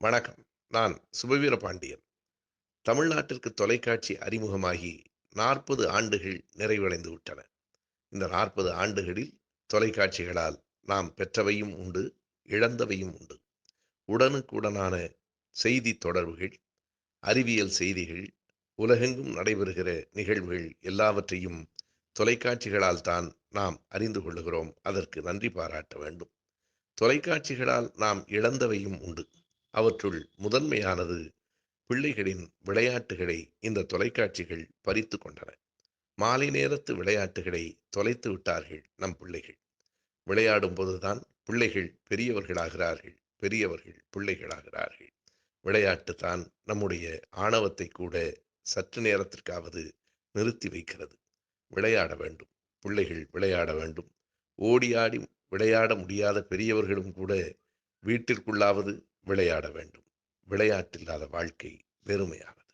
வணக்கம். நான் சுபவீர பாண்டியன். தமிழ்நாட்டிற்கு தொலைக்காட்சி அறிமுகமாகி நாற்பது ஆண்டுகள் நிறைவடைந்து விட்டன. இந்த நாற்பது ஆண்டுகளில் தொலைக்காட்சிகளால் நாம் பெற்றவையும் உண்டு இழந்தவையும் உண்டு. உடனுக்குடனான செய்தி தொடர்புகள் அறிவியல் செய்திகள் உலகெங்கும் நடைபெறுகிற நிகழ்வுகள் எல்லாவற்றையும் தொலைக்காட்சிகளால் தான் நாம் அறிந்து கொள்ளுகிறோம். அதற்கு நன்றி பாராட்ட வேண்டும். தொலைக்காட்சிகளால் நாம் இழந்தவையும் உண்டு. அவற்றுள் முதன்மையானது பிள்ளைகளின் விளையாட்டுகளை இந்த தொலைக்காட்சிகள் பறித்து கொண்டன. மாலை நேரத்து விளையாட்டுகளை தொலைத்து விட்டார்கள் நம் பிள்ளைகள். விளையாடும் போதுதான் பிள்ளைகள் பெரியவர்களாகிறார்கள் பெரியவர்கள் பிள்ளைகளாகிறார்கள். விளையாட்டு தான் நம்முடைய ஆணவத்தை கூட சற்று நேரத்திற்காவது நிறுத்தி வைக்கிறது. விளையாட வேண்டும் பிள்ளைகள் விளையாட வேண்டும். ஓடியாடி விளையாட முடியாத பெரியவர்களும் கூட வீட்டிற்குள்ளாவது விளையாட வேண்டும். விளையாட்டில்லாத வாழ்க்கை வெறுமையானது